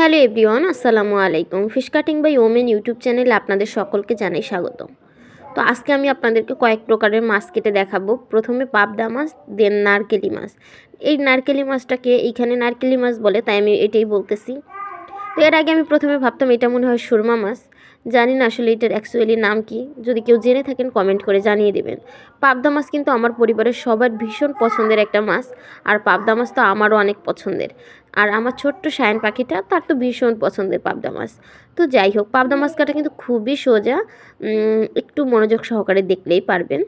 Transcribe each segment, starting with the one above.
Hello everyone, আসসালামু আলাইকুম। Fish cutting by women YouTube চ্যানেলে আপনাদের সকলকে জানাই স্বাগত তো আজকে আমি আপনাদেরকে কয়েক প্রকারের মাছ কেটে দেখাবো। প্রথমে পাবদা মাছ, দেন নারকেলি মাছ। এই নারকেলি মাছটাকে এইখানে নারকেলি মাছ বলে, তাই আমি এটাই বলতেছি। তো এর আগে আমি প্রথমে ভাবতাম এটা মনে হয় সুরমা মাছ। জানি না আসলে এটার অ্যাকচুয়ালি নাম কি। যদি কেউ জেনে থাকেন কমেন্ট করে জানিয়ে দেবেন। পাবদা মাছ কিন্তু আমার পরিবারের সবার ভীষণ পছন্দের একটা মাছ, আর পাবদা মাছ তো আমারও অনেক পছন্দের। আর আমার ছোট্ট সায়ন পাখিটা, তার তো ভীষণ পছন্দের পাবদা মাছ। তো যাই হোক, পাবদা মাছ কাটা কিন্তু খুবই সোজা একটু মনোযোগ সহকারে দেখলেই পারবেন।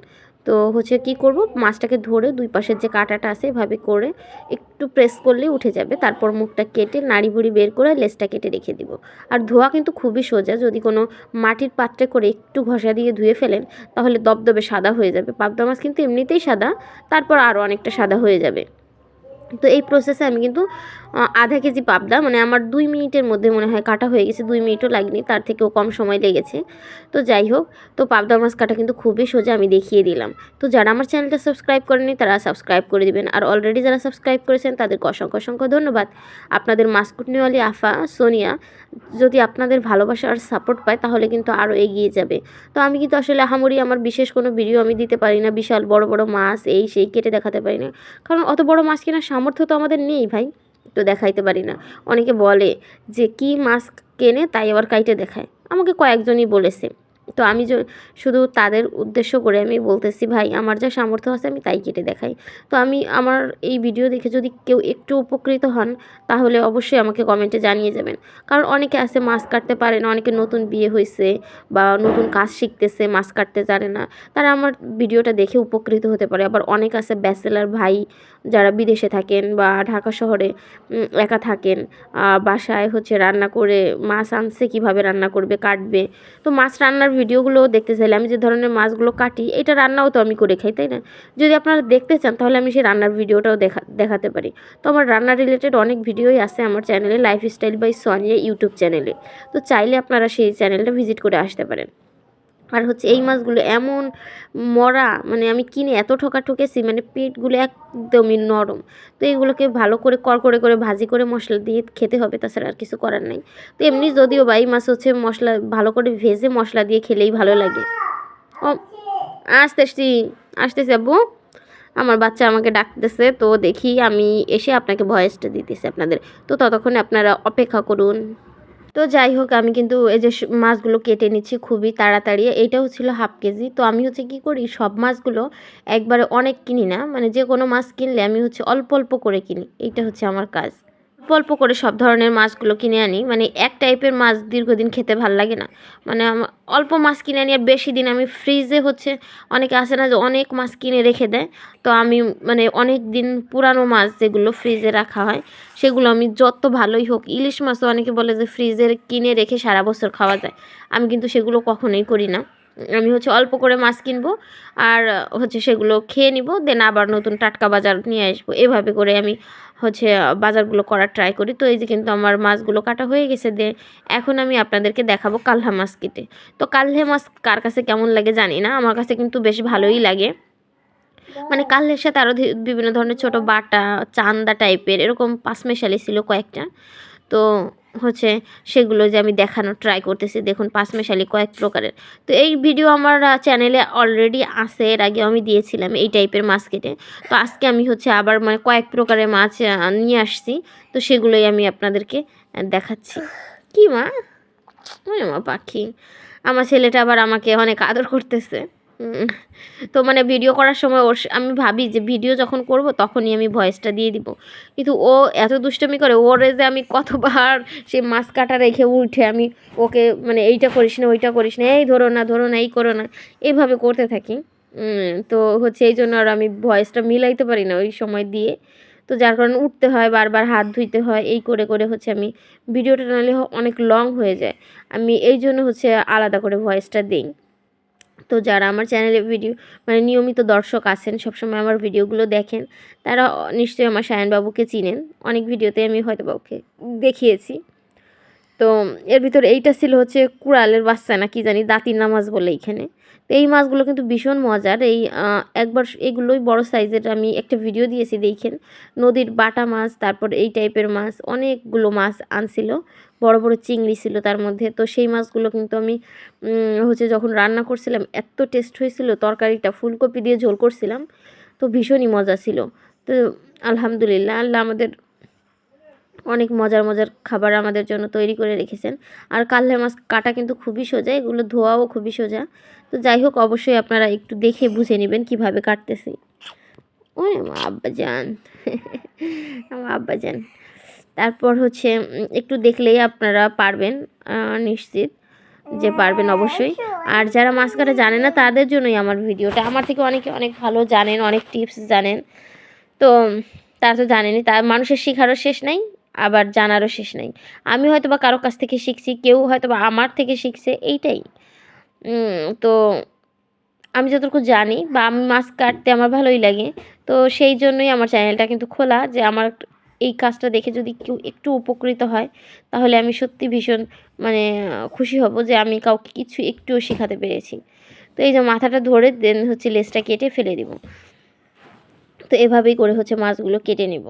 তো হচ্ছে কি করব? মাছটাকে ধরে দুই পাশের যে কাঁটাটা আছে এভাবে করে একটু প্রেস করলে উঠে যাবে। তারপর মুখটা কেটে নাড়ি বুড়ি বের করে লেসটা কেটে রেখে দিব। আর ধোয়া কিন্তু খুবই সোজা। যদি কোনো মাটির পাত্রে করে একটু ঘষা দিয়ে ধুয়ে ফেলেন, তাহলে দবদবে সাদা হয়ে যাবে। পাবদা মাছ কিন্তু এমনিতেই সাদা। তারপর আরও অনেকটা সাদা হয়ে যাবে। তো এই প্রসেসে আমি কিন্তু আধা কেজি পাবদা মানে আমার দুই মিনিটের মধ্যে মনে হয় কাটা হয়ে গেছে, দুই মিনিটও লাগেনি, তার থেকেও কম সময় লেগেছে। তো যাই হোক, তো পাবদা মাছ কাটা কিন্তু খুবই সোজা আমি দেখিয়ে দিলাম। তো যারা আমার চ্যানেলটা সাবস্ক্রাইব করেনি তারা সাবস্ক্রাইব করে দিবেন। আর অলরেডি যারা সাবস্ক্রাইব করেছেন, তাদেরকে অসংখ্য অসংখ্য ধন্যবাদ। আপনাদের মাস্কুটনিওয়ালি আফা, সোনিয়া যদি আপনাদের ভালোবাসা আর সাপোর্ট পায়, তাহলে কিন্তু আরও এগিয়ে যাবে। তো আমি কিন্তু আসলে আহামরি আমার বিশেষ কোনো ভিডিও আমি দিতে পারি না। বিশাল বড় বড় মাছ, এই, সেই কেটে দেখাতে পারি না। কারণ অত বড় মাছ কেনার সামর্থ্য তো আমাদের নেই ভাই, তো দেখাইতে পারি না। অনেকে বলে যে, কি মাছ কেনে? তাই আবার কাইটে দেখায়। আমাকে কয়েকজনই বলেছে। তো আমি শুধু তাদের উদ্দেশ্য করে আমি বলতেছি, ভাই, আমার যা সামর্থ্য আছে আমি তাই কেটে দেখাই। তো আমি আমার এই ভিডিও দেখে যদি কেউ একটু উপকৃত হন, তাহলে অবশ্যই আমাকে কমেন্টে জানিয়ে যাবেন। কারণ অনেকে আছে মাছ কাটতে পারে না, অনেকে নতুন বিয়ে হয়েছে বা নতুন কাজ শিখতেছে, মাছ কাটতে জানে না। তারা আমার ভিডিওটা দেখে উপকৃত হতে পারে। আবার অনেক আছে ব্যাচেলার ভাই যারা বিদেশে থাকেন বা ঢাকা শহরে একা থাকেন বাসায় হচ্ছে রান্না করে মাছ আনছে, কীভাবে রান্না করবে, কাটবে। তো মাছ রান্নার ভিডিওগুলো দেখতে চাইলে আমি যে ধরনের মাছগুলো কাটি, এটা রান্নাও তো আমি করে খাই, তাই না? যদি আপনারা দেখতে চান, তাহলে আমি সেই রান্নার ভিডিওটাও দেখা, দেখাতে পারি। তো আমার রান্না রিলেটেড অনেক ভিডিওই আছে আমার চ্যানেলে লাইফস্টাইল বাই সোনিয়া ইউটিউব চ্যানেলে তো চাইলে আপনারা সেই চ্যানেলটা ভিজিট করে আসতে পারেন। আর হচ্ছে এই মাছগুলো এমন মরা মানে আমি কিনে এত ঠকা ঠকেছি মানে পেটগুলো একদমই নরম। তো এইগুলোকে ভালো করে করে করে ভাজি করে মশলা দিয়ে খেতে হবে, তাছাড়া আর কিছু করার নাই। তো এমনি যদিও বা এই মাছ হচ্ছে মশলা, ভালো করে ভেজে মশলা দিয়ে খেলেই ভালো লাগে। ও, আসতেছি আসতেছি আব্বু। আমার বাচ্চা আমাকে ডাকতেছে, তো দেখি আমি এসে আপনাকে ভয়েসটা দিতেছি আপনাদের। তো ততক্ষণে আপনারা অপেক্ষা করুন। তো যাই হোক, আমি কিন্তু এই যে মাছগুলো কেটে নিচ্ছি খুবই তাড়াতাড়ি। এটাও ছিল হাফ কেজি। তো আমি হচ্ছে কি করি, সব মাছগুলো একবারে অনেক কিনি না। মানে যে কোনো মাছ কিনলে আমি হচ্ছে অল্প অল্প করে কিনি। এইটা হচ্ছে আমার কাজ। অল্প অল্প করে সব ধরনের মাছগুলো কিনে আনি। মানে এক টাইপের মাছ দীর্ঘদিন খেতে ভালো লাগে না। মানে অল্প মাছ কিনে আনি আর বেশি দিন আমি ফ্রিজে হচ্ছে, অনেকে আসে না যে অনেক মাছ কিনে রেখে দেয়। তো আমি মানে অনেক দিন পুরানো মাছ যেগুলো ফ্রিজে রাখা হয়, সেগুলো আমি যত ভালোই হোক, ইলিশ মাছও অনেকে বলে যে ফ্রিজের কিনে রেখে সারা বছর খাওয়া যায়। আমি কিন্তু সেগুলো কখনোই করি না। আমি হচ্ছে অল্প করে মাছ কিনবো আর হচ্ছে সেগুলো খেয়ে নিব, দেন আবার নতুন টাটকা বাজার নিয়ে আসব। এভাবে করে আমি হচ্ছে বাজারগুলো করার ট্রাই করি। তো এই যে কিন্তু আমার মাছগুলো কাটা হয়ে গেছে দে এখন আমি আপনাদেরকে দেখাবো কালহা মাছ কেটে। তো কালহে মাছ কার কাছে কেমন লাগে জানি না, আমার কাছে কিন্তু বেশ ভালোই লাগে। মানে কালের সাথে আরও বিভিন্ন ধরনের ছোট বাটা, চান্দা টাইপের এরকম পাঁচমেশালি ছিল কয়েকটা। তো হচ্ছে সেগুলো যে আমি দেখানোর ট্রাই করতেছি, দেখুন পাঁচমেশালি কয়েক প্রকারের। তো এই ভিডিও আমার চ্যানেলে অলরেডি আছে, এর আগে আমি দিয়েছিলাম এই টাইপের মাছ কেটে তো আজকে আমি হচ্ছে আবার মানে কয়েক প্রকারের মাছ নিয়ে আসছি। তো সেগুলোই আমি আপনাদেরকে দেখাচ্ছি। কি মা? মা পাখি। আমার ছেলেটা আবার আমাকে অনেক আদর করতেছে। তো মানে ভিডিও করার সময় ওর আমি ভাবি যে ভিডিও যখন করব তখনই আমি ভয়েসটা দিয়ে দিব। কিন্তু ও এত দুষ্টমি করে, ওরে যে আমি কতবার সে মাছ কাটা রেখে উঠে আমি ওকে মানে এইটা করিস না, ওইটা করিস না, এই ধরো না ধরো না, এই করো না এইভাবে করতে থাকি। তো হচ্ছে এই জন্য আর আমি ভয়েসটা মিলাইতে পারি না ওই সময় দিয়ে। তো যার কারণে উঠতে হয়, বারবার হাত ধুইতে হয়, এই করে করে হচ্ছে আমি ভিডিওটা নাহলে অনেক লং হয়ে যায়। আমি এই জন্য হচ্ছে আলাদা করে ভয়েসটা দিই। তো যারা আমার চ্যানেলে ভিডিও মানে নিয়মিত দর্শক আছেন, সবসময় আমার ভিডিওগুলো দেখেন, তারা নিশ্চয়ই আমার সায়নবাবুকে চিনেন। অনেক ভিডিওতে আমি হয়তো বাবুকে দেখিয়েছি। তো এর ভিতরে এইটা ছিল হচ্ছে কুড়ালের বাচ্চা না কি জানি, দাঁতির নামাজ বলে এইখানে। তো এই মাছগুলো কিন্তু ভীষণ মজার। এই একবার এগুলোই বড় সাইজের আমি একটা ভিডিও দিয়েছি দেখেন। নদীর বাটা মাছ, তারপর এই টাইপের মাছ, অনেকগুলো মাছ আনছিল। বড় বড় চিংড়ি ছিল তার মধ্যে। তো সেই মাছগুলো কিন্তু আমি হচ্ছে যখন রান্না করছিলাম, এত টেস্ট হয়েছিল, তরকারিটা ফুলকপি দিয়ে ঝোল করছিলাম। তো ভীষণই মজা ছিল। তো আলহামদুলিল্লাহ, আল্লাহ আমাদের অনেক মজার মজার খাবার আমাদের জন্য তৈরি করে রেখেছেন। আর কাল্লা মাছ কাটা কিন্তু খুবই সোজা, এগুলো ধোয়াও খুবই সোজা। তো যাই হোক, অবশ্যই আপনারা একটু দেখে বুঝে নেবেন কীভাবে কাটতেছি। ওরে মা আব্বা যান আমার আব্বা যান তারপর হচ্ছে একটু দেখলেই আপনারা পারবেন নিশ্চিত যে পারবেন অবশ্যই। আর যারা মাছ কাটা জানে না, তাদের জন্যই আমার ভিডিওটা। আমার থেকে অনেকে অনেক ভালো জানেন, অনেক টিপস জানেন। তো, তারা তো জানেনি তার মানুষের শিখারও শেষ নাই। আবার জানারও শেষ নাই। আমি হয়তো বা কারও কাছ থেকে শিখছি, কেউ হয়তো বা আমার থেকে শিখছে, এইটাই। তো আমি যতটুকু জানি বা আমি মাছ কাটতে আমার ভালোই লাগে, তো সেই জন্যই আমার চ্যানেলটা কিন্তু খোলা যে আমার এই কাজটা দেখে যদি কেউ একটু উপকৃত হয়, তাহলে আমি সত্যি ভীষণ মানে খুশি হব যে আমি কাউকে কিছু একটুও শেখাতে পেরেছি। তো এই যে মাথাটা ধরে দেন হচ্ছে লেজটা কেটে ফেলে দিব। তো এভাবেই করে হচ্ছে মাছগুলো কেটে নেব।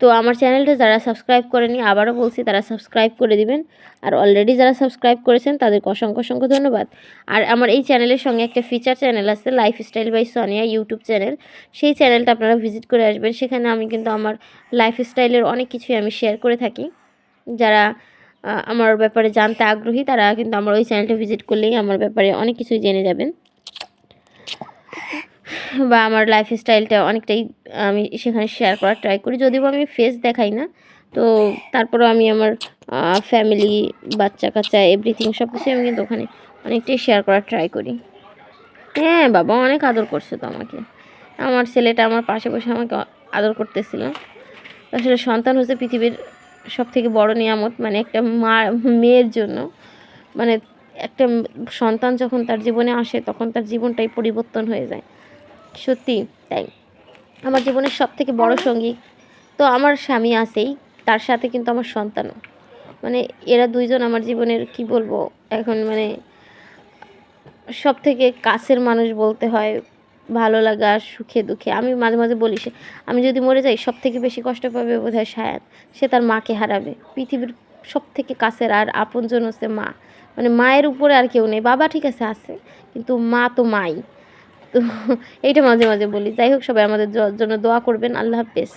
তো আমার চ্যানেলটা যারা সাবস্ক্রাইব করেনি, আবারও বলছি তারা সাবস্ক্রাইব করে দিবেন। আর অলরেডি যারা সাবস্ক্রাইব করেছেন, তাদেরকে অসংখ্য অসংখ্য ধন্যবাদ। আর আমার এই চ্যানেলের সঙ্গে একটা ফিচার চ্যানেল আছে lifestyle by Sonia YouTube channel সেই চ্যানেলটা আপনারা ভিজিট করে আসবেন। সেখানে আমি কিন্তু আমার লাইফস্টাইলের অনেক কিছুই আমি শেয়ার করে থাকি। যারা আমার ব্যাপারে জানতে আগ্রহী, তারা কিন্তু আমার ওই চ্যানেলটা ভিজিট করলেই আমার ব্যাপারে অনেক কিছুই জেনে যাবেন। বা আমার লাইফস্টাইলটা অনেকটাই আমি সেখানে শেয়ার করার ট্রাই করি। যদিও আমি ফেস দেখাই না, তো তারপরেও আমি আমার ফ্যামিলি বাচ্চা কাচ্চা এভরিথিং সব কিছু আমি কিন্তু ওখানে অনেকটাই শেয়ার করার ট্রাই করি। হ্যাঁ বাবা অনেক আদর করছে তো আমাকে। আমার ছেলেটা আমার পাশে বসে আমাকে আদর করতেছিল। আসলে সন্তান হচ্ছে পৃথিবীর সব থেকে বড় নিয়ামত মানে একটা মা, মেয়ের জন্য। মানে একটা সন্তান যখন তার জীবনে আসে, তখন তার জীবনটাই পরিবর্তন হয়ে যায়। সত্যি, তাই। আমার জীবনের সব থেকে বড় সঙ্গী তো আমার স্বামী আছেই, তার সাথে কিন্তু আমার সন্তানও। মানে এরা দুইজন আমার জীবনের, কি বলব, এখন মানে সব থেকে কাছের মানুষ বলতে হয়, ভালো লাগা, সুখে দুঃখে। আমি মাঝে মাঝে বলি সে, আমি যদি মরে যাই সব থেকে বেশি কষ্ট পাবে বোধ হয় সায়াদ সে তার মাকে হারাবে। পৃথিবীর সব থেকে কাছের আর আপনজন হচ্ছে মা। মানে মায়ের উপরে আর কেউ নেই। বাবা ঠিক আছে আছে। কিন্তু মা তো মাই। তো এইটা মাঝে মাঝে বলি। যাই হোক সবাই আমাদের জন্য দোয়া করবেন। আল্লাহ হাফেজ।